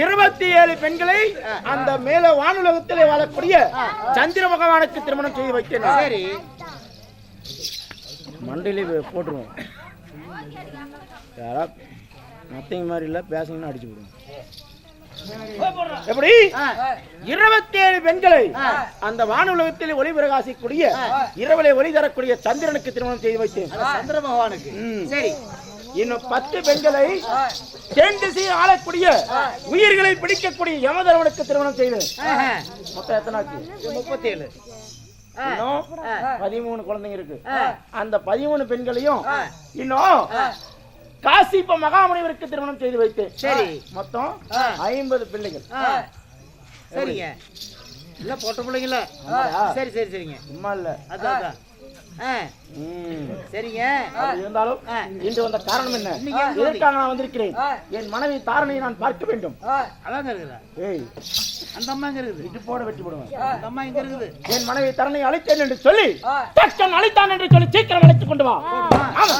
இருபத்தி ஏழு பெண்களை அந்த மேல வானுலகத்திலே வாழக்கூடிய சந்திர பகவானுக்கு திருமணம் செய்து நான். சரி. மண்டையிலே போட்டுருவோம். யாரா? மத்தவங்க மாதிரி இல்ல பேசுங்கன்னா அடிச்சு விடுவோம் எப்படி? இருபத்தி ஏழு பெண்களை அந்த வானுலகத்தில் ஒளி பிரகாசிக்கூடிய இரவிலே ஒளி தரக்கூடிய சந்திரனுக்கு திருமணம் செய்து வைத்தேன். சந்திர பகவானுக்கு. சரி. இன்னும் பத்து பெண்களை தென் திசையில் ஆளக்கூடிய உயிர்களை பிடிக்கக்கூடிய யமதர்வனுக்கு திருமணம் செய்தேன் ஆஹா. மொத்தம் எத்தனை ஆச்சு இது முப்பத்தி ஏழு இன்னும் பதிமூணு குழந்தைங்க இருக்கு அந்த பதிமூணு பெண்களையும் இன்னும் காசிப்ப மகாமுனிவருக்கு திருமணம் செய்து வைத்தேன் சரி. மொத்தம் ஐம்பது பிள்ளைகள். சரிங்க இல்ல போட்ட பிள்ளைங்கள. சரி சரி சரிங்க சும்மா இல்ல அதான். சரிங்க. இருந்தாலும். இன்று வந்த காரணம் என்ன? எதற்காக நான் வந்திருக்கிறேன். என் மனைவி தாரணையை நான் பார்க்க வேண்டும். இருக்குதா ஏய். அந்த அம்மா எங்க இருக்குது? இது போட வெட்டி போடுவேன். அந்த அம்மா எங்க இருக்குது? என் மனைவி தரனை அழைத்தேன் என்று சொல்லி அழைத்தான் என்று சொல்லி சீக்கிரம் அழைத்துக் கொண்டு வா. ஆமா.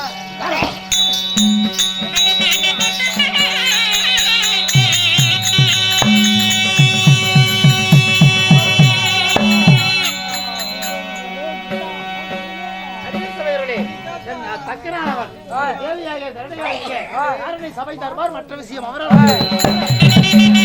தக்கனானவன் தேவியாக காரணி சபை தருவார் மற்ற விஷயம் அவர்கள்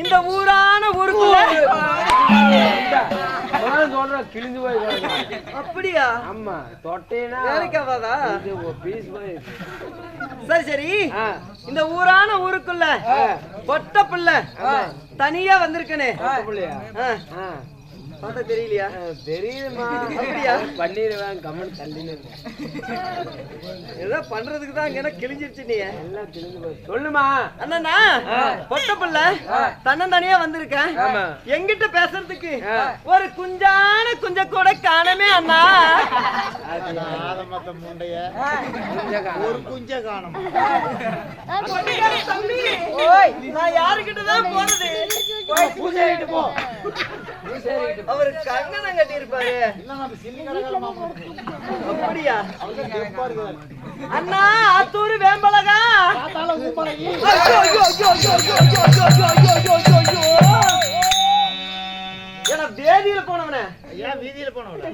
இந்த ஊரான ஊருக்குள்ள. சொல்றேன் கிழிஞ்சு போய் அப்படியா? ஆமா தொட்டேனா வேலைக்காவாதா பீஸ் போய் சரி சரி. இந்த ஊரான ஊருக்குள்ள பொட்ட பிள்ளை தனியா வந்திருக்கனே. பிள்ளையா? பார்த்தா தெரியலையா? ஆ, தெரியுதுமா அப்படியா? பண்ணிடுவேன் கம்மன் தள்ளின்னு ஏதோ பண்றதுக்கு தான் அங்க கிழிஞ்சிருச்சு நீ எல்லாம் கிழிஞ்சு சொல்லுமா. அண்ணா பொட்ட பிள்ளை தன்னந்தனியா வந்திருக்கேன். ஆமா. எங்கிட்ட பேசுறதுக்கு. ஒரு குஞ்சான குஞ்ச கூட காணமே அண்ணா. ஒரு குஞ்ச காணும். நான் யாருக்கிட்ட தான் போறது? போ. அவர் கங்கணம் கட்டியிருப்பாரு அப்படியா அண்ணா அத்தூர் வேம்பலகா வேதியில போனவனே ஏன் வீதியில போனவன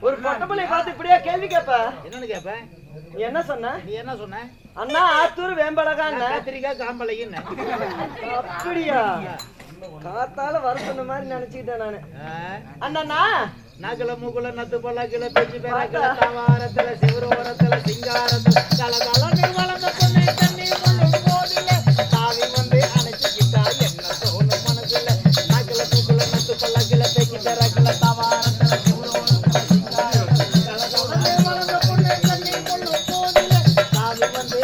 ஒரு பட்டப்பள்ளி பார்த்து இப்படியா கேள்வி கேப்ப என்னன்னு கேப்ப நீ என்ன சொன்ன நீ என்ன சொன்ன அண்ணா ஆத்தூர் வேம்பழகா கத்திரிக்காய் காம்பளையும் அப்படியா காத்தால வர சொன்ன மாதிரி நினைச்சுக்கிட்டேன் நானு. அண்ணா நகல முகுல நத்து பல்லக்கில பெஞ்சு பேரக்கில தவாரத்துல சிவரோரத்துல சிங்காரத்துல கலகல வளர்ந்த பொண்ணை தண்ணி கொள்ளும் போதில தாவி வந்து அணைச்சுக்கிட்டா என்ன தோணும் மனசுல? நகல முகுல நத்து பல்லக்கில பெஞ்சு பேரக்கில தவாரத்துல சிவரோரத்துல சிங்காரத்துல கலகல வளர்ந்த பொண்ணை தண்ணி கொள்ளும் போதில தாவி வந்து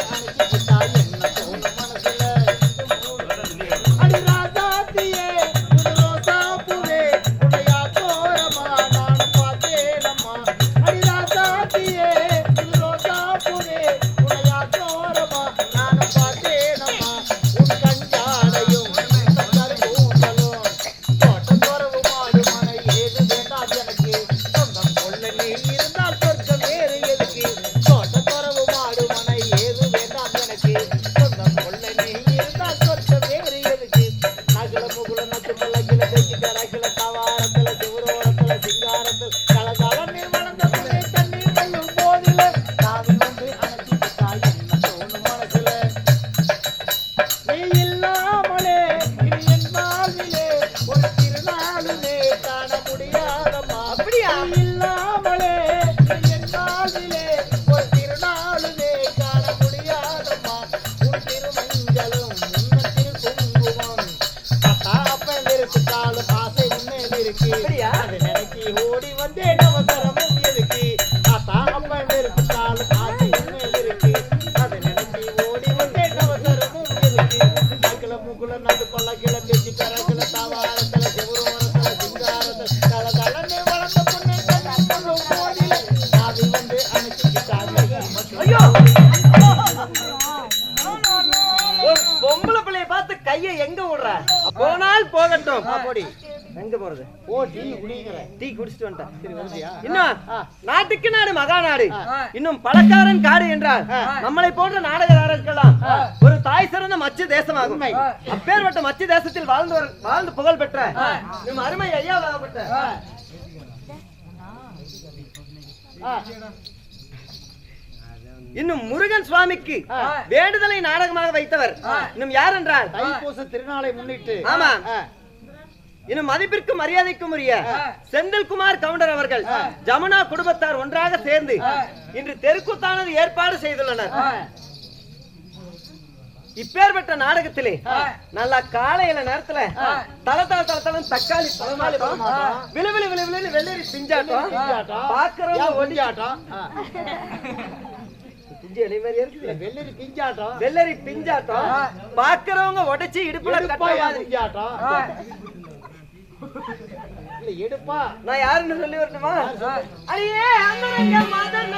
இன்னும். நாட்டுக்கு நாடு மகாநாடு இன்னும் பழக்காரன் காடு என்றால் நம்மளை போன்ற நாடகக்காரர்களெல்லாம் ஒரு தாய் சிறந்த மச்சு தேசமாகும். அப்பேற்பட்ட மச்சு தேசத்தில் வாழ்ந்து வாழ்ந்து புகழ் பெற்ற நம் அருமை ஐயாவாகப்பட்ட இன்னும் முருகன் சுவாமிக்கு வேண்டுதலை நாடகமாக வைத்தவர் இன்னும் யார் என்றால் தைப்பூச திருநாளை முன்னிட்டு ஆமா. இன்னும் மதிப்பிற்கும் மரியாதைக்கும் உரிய செந்தில்குமார் கவுண்டர் அவர்கள் ஜமுனா குடும்பத்தார் ஒன்றாக சேர்ந்து இன்று தெருக்கூத்தானது ஏற்பாடு செய்துள்ளனர். இப்பேற்பட்ட நாடகத்திலே நல்லா காலையில நேரத்துல தல தல தல தக்காளி தலமாலி விழு விழு விழு விழு வெள்ளரி பிஞ்சாட்டம். பாக்குறவங்க இல்ல, வெள்ளரி பிஞ்சாட்டம். வெள்ளரி பிஞ்சாட்டம். பாக்குறவங்க உடைச்சு இடுப்புல கட்ட மாதிரி இல்ல எடுப்பா. நான் யாருன்னு சொல்லி வரட்டுமா அடியே அண்ணனங்க மதன்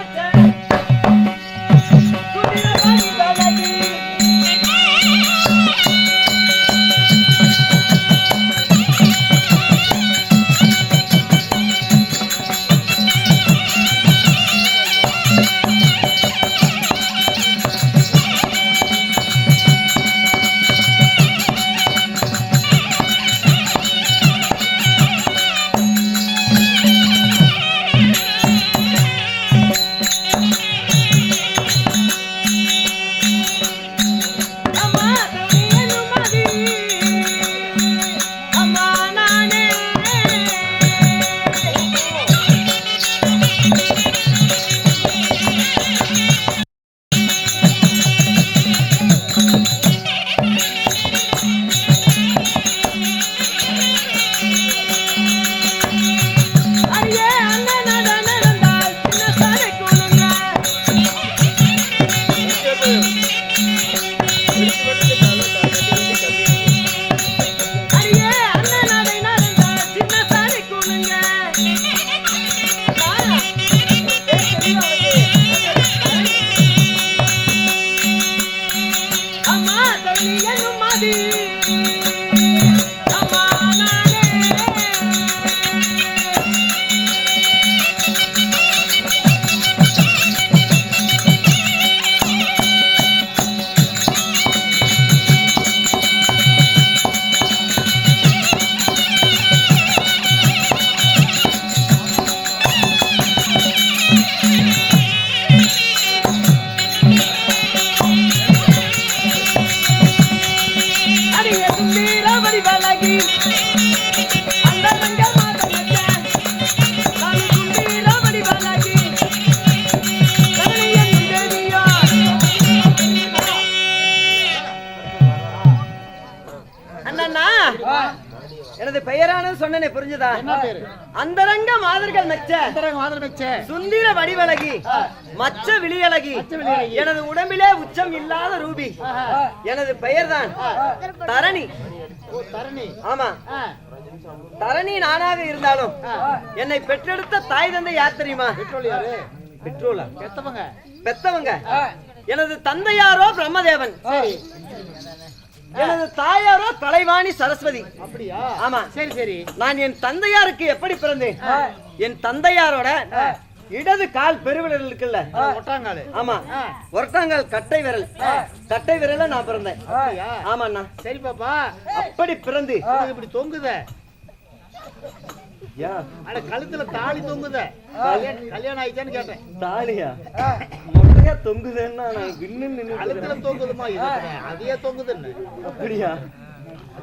சுந்தர வடிவழகி மச்ச விழியழகி. எனது உடம்பிலே உச்சம் இல்லாத ரூபி எனது பெயர்தான் தரணி. ஓ தரணி. ஆமா. தரணி நானாக இருந்தாலும் என்னை பெற்றெடுத்த தாய் தந்தை யார் தெரியுமா? பெற்றோலா பெத்தவங்க. பெத்தவங்க. எனது தந்தையாரோ பிரம்மதேவன். எனது தாயாரோ கலைவாணி சரஸ்வதி. அப்படியா? ஆமா. சரி சரி. நான் என் தந்தையாருக்கு எப்படி பிறந்தேன்? என் தந்தையாரோட இடது கால் பெருவிரல் இருக்குல்ல? ஒட்டாங்காலு. ஆமா. ஆ. ஒரட்டாங்கால் கட்டை விரல். கட்டை விரல்ல நான் பிறந்தேன். ஆமாண்ணா. சரி பாப்பா. அப்படி பிறந்து இப்படி தொங்குத. யா, அட கழுத்துல தாலி தொங்குத. கல்யாணம் ஆயிடுச்சான்னு கேட்டேன். தாலியா? மொட்டையா தொங்குதுன்னா நான் விண்ணு நின்னு கழுத்துல தொங்குதுமா அதையே தொங்குதுன்னு. அப்படியா?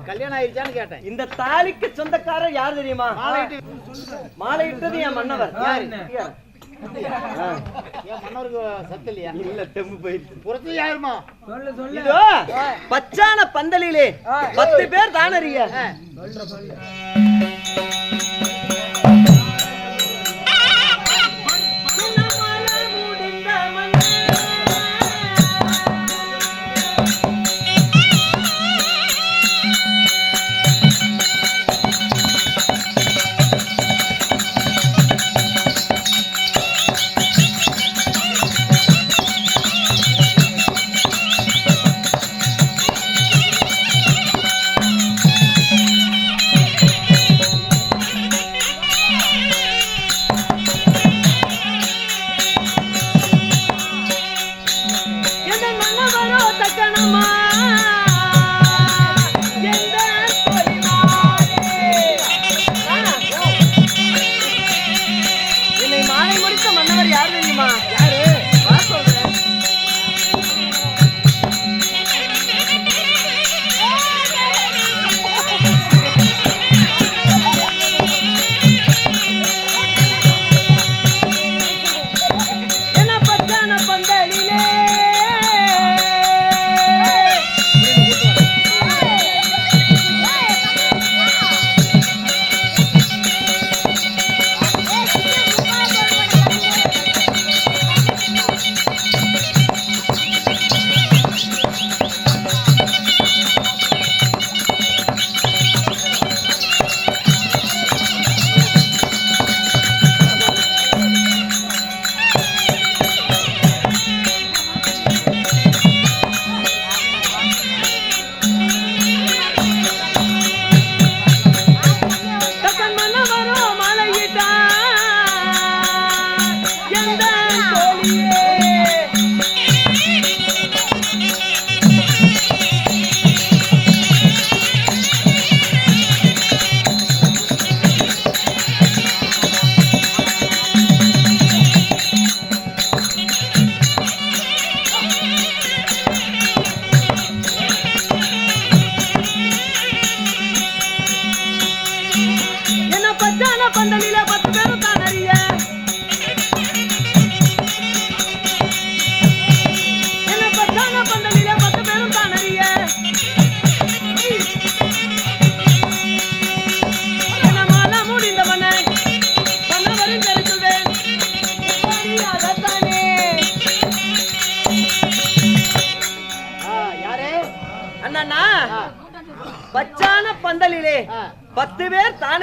கல்யாணம் ஆயிடுச்சான்னு கேட்டேன். இந்த தாலிக்கு சொந்தக்காரர் யார் தெரியுமா? மாலையிட்டு மாலையிட்டது என் மன்னவர். யாரு? ஆ, ஏன் மன்னருக்கு சத்து இல்லையா? இல்ல தெம்பு போயிடுச்சு. புறத்து யாருமா இதோ பச்சான பந்தலிலே பத்து பேர் தானறிய? Música என்னை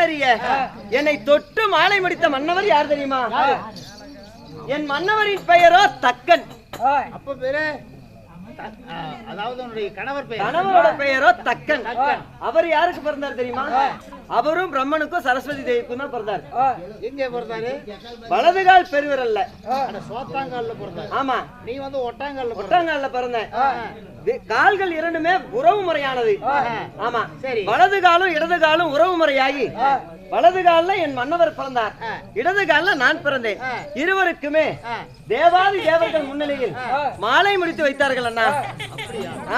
தானறிய என்னை தொட்டு மாலை முடித்த மன்னவர் யார் தெரியுமா? என் மன்னவரின் பெயரோ தக்கன். அப்ப பேரு? அதாவது கணவர் பெயர். கணவரோட பெயரோ தக்கன். அவர் யாருக்கு பிறந்தார் தெரியுமா? அவரும் பிரம்மனுக்கும் சரஸ்வதி தேவிக்கும் தான் பிறந்தார். எங்க பிறந்தாரு? வலதுகால் பெருவர் அல்ல அட, சோத்தாங்கால்ல பிறந்தாரு. ஆமா. நீ வந்து ஒட்டாங்கால்ல பிறந்த. ஒட்டாங்கால்ல பிறந்தேன் தி- கால்கள் இரண்டுமே உறவு முறையானது. ஆமா. சரி. வலது காலும் இடது காலும் உறவு முறையாகி வலது கால்ல என் மன்னவர் பிறந்தார். இடது கால்ல நான் பிறந்தேன். இருவருக்குமே. தேவாதி தேவர்கள் முன்னிலையில் மாலை முடித்து வைத்தார்கள் அண்ணா.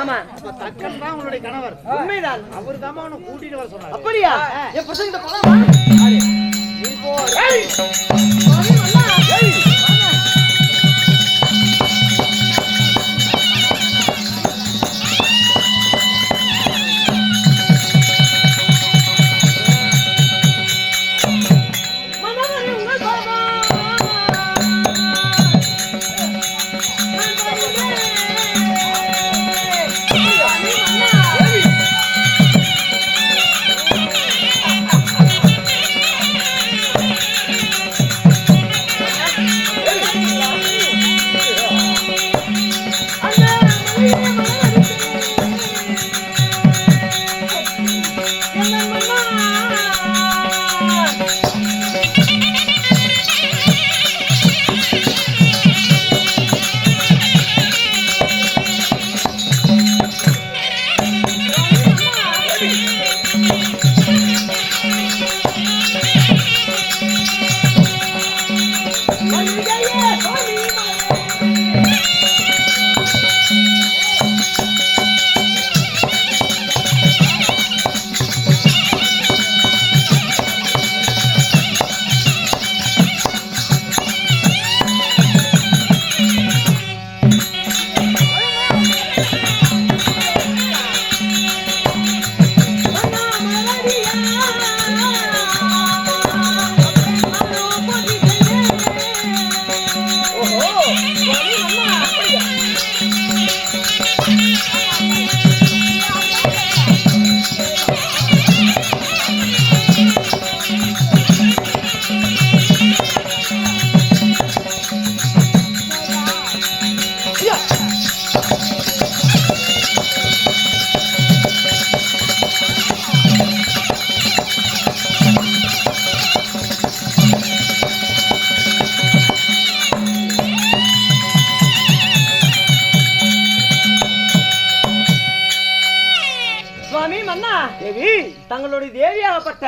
ஆமா. அப்ப தக்கன் தான் உன்னுடைய கணவர். உண்மைதான். அவர் தான் அவனை கூட்டிட்டு வர சொன்னாரு. அப்படியா? என் புருஷன்கிட்ட போலாமா நீ போ. தேவி தங்களுடைய தேவியாகப்பட்ட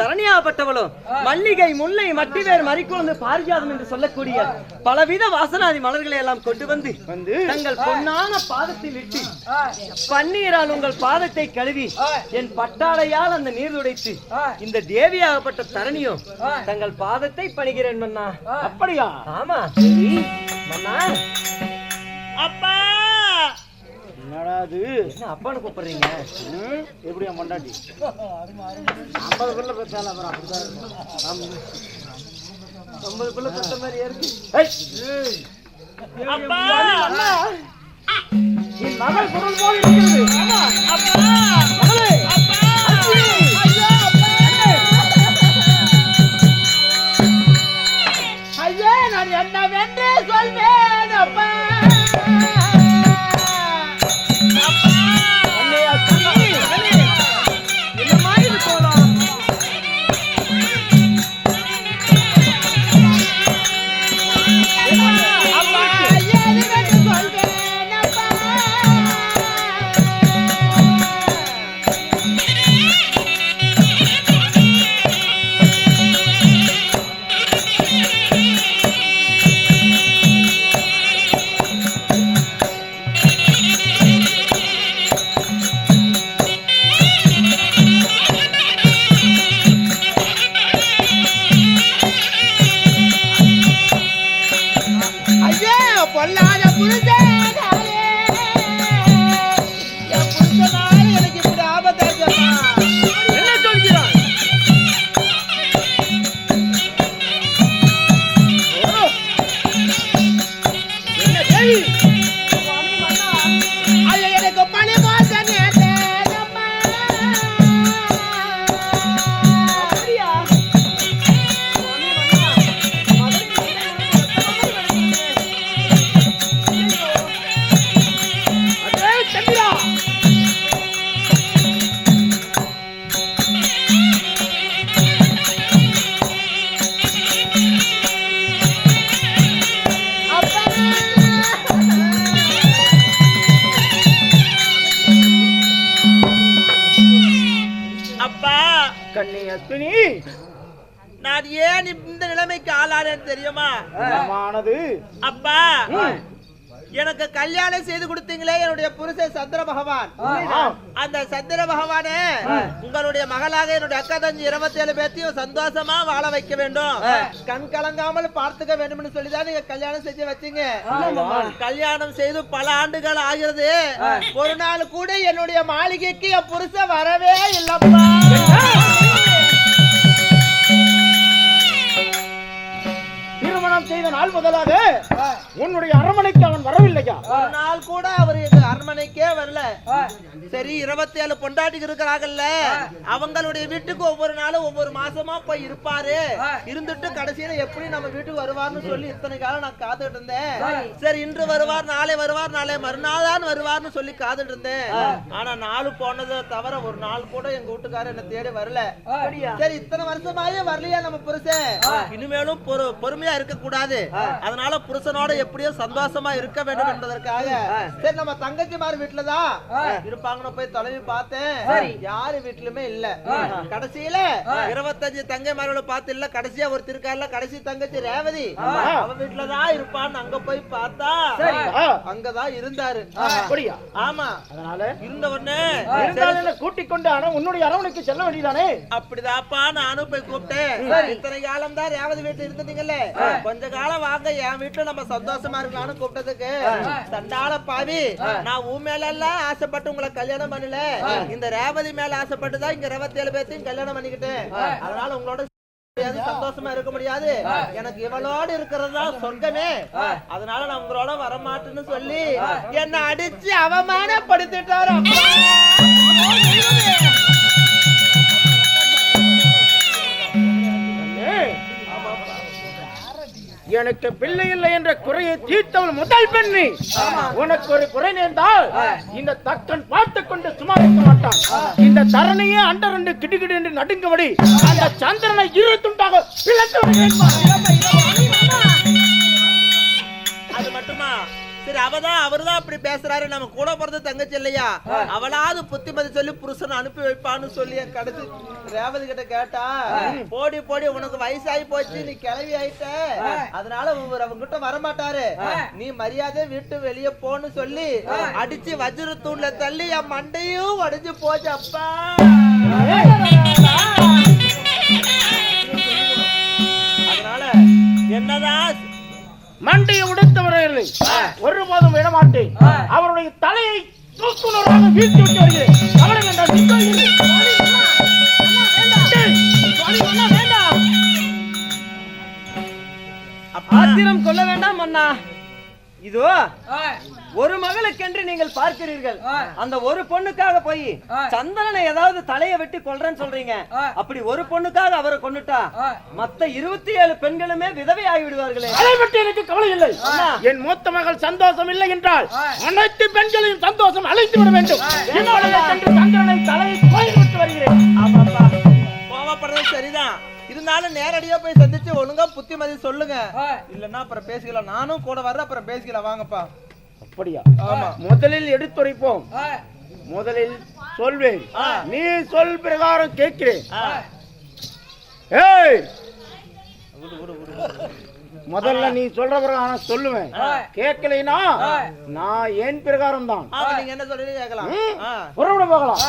தரணியாகப்பட்டவளும் மல்லிகை முல்லை மட்டிவேர் மறிக்குழந்து பாரிஜாதம் என்று சொல்லக்கூடிய பலவித வாசனாதி மலர்களை எல்லாம் கொண்டு வந்து தங்கள் பொன்னான பாதத்தில் இட்டு பன்னீரால் உங்கள் பாதத்தை கழுவி என் பட்டாடையால் அந்த நீர் துடைத்து இந்த தேவியாகப்பட்ட தரணியும் தங்கள் பாதத்தை பணிகிறேன் மன்னா. அப்படியா? ஆமா. மன்னா. அப்பா! என்னடா அது? என்ன அப்பான்னு கூப்பிடுறீங்க? எப்படியா மண்டாட்டி ஐம்பதுக்குள்ள பெற்றால அப்புறம் அப்படிதான் இருக்கும். ஐம்பதுக்குள்ள பத்த மாதிரியா இருக்கு. என் மகள் பொருள் போல் இருக்கிறது மகளே அச்சி! ஐயா நான் என்னவென்று சொல்வேன் கண்ணி அஸ்வினி. நான் ஏன் இந்த நிலைமைக்கு ஆளானேன்னு தெரியுமா? ஆனது அப்பா எனக்கு கல்யாணம் செய்து கொடுத்தீங்களே என்னுடைய புருஷன் சந்திர பகவான். அந்த சந்திர பகவானே உங்களுடைய மகளாக என்னுடைய அக்கா தஞ்சி இருபத்தி ஏழு பேர்த்தையும் சந்தோஷமா வாழ வைக்க வேண்டும். கண் கலங்காமல் பார்த்துக்க வேண்டும்னு சொல்லிதான் நீங்க கல்யாணம் செஞ்சு வச்சீங்க. கல்யாணம் செய்து பல ஆண்டுகள் ஆகிறது. ஒரு நாள் கூட என்னுடைய மாளிகைக்கு என் புருஷன் வரவே இல்லப்பா. திருமணம் செய்த நாள் முதலாக உன்னுடைய அரண்மனைக்கு அவன் வரவில்லையா? ஒரு நாள் கூட அவர் எங்க அரண்மனைக்கே வரல. சரி இருபத்தி ஏழு பொண்டாட்டிக்கு இருக்கிறாங்கல்ல. அவங்களுடைய வீட்டுக்கு ஒவ்வொரு நாளும் ஒவ்வொரு மாசமா போய் இருப்பாரு. இருந்துட்டு கடைசியில எப்படி நம்ம வீட்டுக்கு வருவார்னு சொல்லி இத்தனை காலம் நான் காத்துட்டு இருந்தேன். சரி இன்று வருவார் நாளை வருவார் நாளை மறுநாள் தான் வருவார்னு சொல்லி காத்துட்டு இருந்தேன். ஆனா நாள் போனதை தவிர ஒரு நாள் கூட எங்க வீட்டுக்காரர் என்ன தேடி வரல. சரி இத்தனை வருஷமாயே வரலையா நம்ம புருஷன்? இனிமேலும் பொறு- பொறுமையா இருக்க கூடாது அதனால புருஷனோட எப்படியோ சந்தோஷமா இருக்க வேண்டும் என்பதற்காக சரி நம்ம தங்கச்சிமார் வீட்டுலதான் இருப்பாங்கன்னு போய் தொலைவி பார்த்தேன். யாரு வீட்லயுமே இல்ல. கடைசியில இருபத்தஞ்சு தங்கைமார்களை பார்த்து இல்ல கடைசியா ஒருத்தர் இருக்காருல கடைசி தங்கச்சி ரேவதி. அவ வீட்டுலதான் இருப்பான்னு அங்க போய் பார்த்தா அங்கதான் இருந்தாரு. ஆமா. அதனால? இருந்த உடனே கூட்டிக் கொண்டு ஆனா உன்னுடைய அரண்மனைக்கு செல்ல வேண்டியதானே அப்படிதாப்பா நானும் போய் கூப்பிட்டேன். இத்தனை காலம் தான் ரேவதி வீட்டுல இருந்தீங்கல்ல கொஞ்ச காலம் வாங்க என் வீட்டுல நம்ம சந்தோஷமா இருக்கலாம்னு கூப்பிட்டதுக்கு. சண்டால பாவி நான் உன் மேல எல்லாம் ஆசைப்பட்டு உங்களை கல்யாணம் பண்ணல. இந்த ரேவதி மேல ஆசைப்பட்டு தான் இங்க இருபத்தி ஏழு பேர்த்தையும் கல்யாணம் பண்ணிக்கிட்டேன். அதனால உங்களோட முடியாது, சந்தோஷமா இருக்க முடியாது. எனக்கு இவளோடு இருக்கிறது சொர்க்கமே. அதனால நான் உங்களோட வரமாட்டேன்னு சொல்லி என்ன அடிச்சு அவமானப்படுத்திட்டாரு எனக்கு பிள்ளை இல்லை என்ற குறையை தீர்த்தவள் முதல் பெண்ணு. உனக்கு ஒரு குறை நேர்ந்தால் இந்த தக்கன் பார்த்துக் கொண்டு சும்மா இருக்க மாட்டான் இந்த தரணையே அண்டரண்டு கிடுகிடு என்று நடுங்கும்படி அந்த சந்திரனை இரு துண்டாக பிளந்து. அது மட்டுமா? சரி அவதான் அவர்தான் அப்படி பேசுறாரு. நம்ம கூட பிறந்த தங்கச்சி இல்லையா? அவளாவது புத்திமதி சொல்லி புருஷனை அனுப்பி வைப்பான்னு சொல்லி என் கடைசி ரேவதி கிட்ட கேட்டா போடி போடி உனக்கு வயசாகி போச்சு நீ கிளவி ஆயிட்ட. அதனால அவர் அவங்கிட்ட வரமாட்டாரு. நீ மரியாதை வீட்டு வெளியே போன்னு சொல்லி அடிச்சு வஜ்ர தூண்ல தள்ளி என் மண்டையும் உடைஞ்சு போச்சு அப்பா. அதனால என்னதான் மண்டையை உடைத்தவர்களை ஒருபோதும் விடமாட்டேன். அவருடைய தலையை தூக்குனராக வீழ்த்தி விட்டு வருகிறேன். நிற்க இரு. ஆத்திரம் கொள்ள வேண்டாம் அண்ணா. இதோ ஒரு மகளுக்கென்று நீங்கள் பார்க்கிறீர்கள். அந்த ஒரு பொண்ணுக்காக போய் சந்திரனை ஏதாவது தலைய வெட்டி கொல்றேன்னு சொல்றீங்க. அப்படி ஒரு பொண்ணுக்காக அவரை கொன்னுட்டா மத்த இருபத்தி ஏழு பெண்களுமே விதவை ஆகி விடுவார்களே. அதை பற்றி எனக்கு கவலை இல்லை. என் மூத்த மகள் சந்தோஷம் இல்லை என்றால் அனைத்து பெண்களையும் சந்தோஷம் அழைத்து விட வேண்டும். சந்திரனை தலையை கோயில் விட்டு வருகிறேன். ஆமாப்பா. கோவப்படுறது சரிதான். இருந்தாலும் நேரடியா போய் சந்திச்சு ஒழுங்கா புத்திமதி சொல்லுங்க. இல்லன்னா அப்புறம் பேசிக்கலாம். நானும் கூட வர்றேன் அப்புறம் பேசிக்கலாம். வாங்கப்பா. அப்படியா? முதலில் எடுத்துரைப்போம். முதலில் சொல்வேன். நீ சொல் பிரகாரம் கேட்கிறேன். முதல்ல நீ சொல்ற பிரகாரம் சொல்லுவேன். கேட்கலைனா நான் என் பிரகாரம் தான் நீங்க என்ன சொல்றீங்க கேட்கலாம். புறப்பட போகலாம்.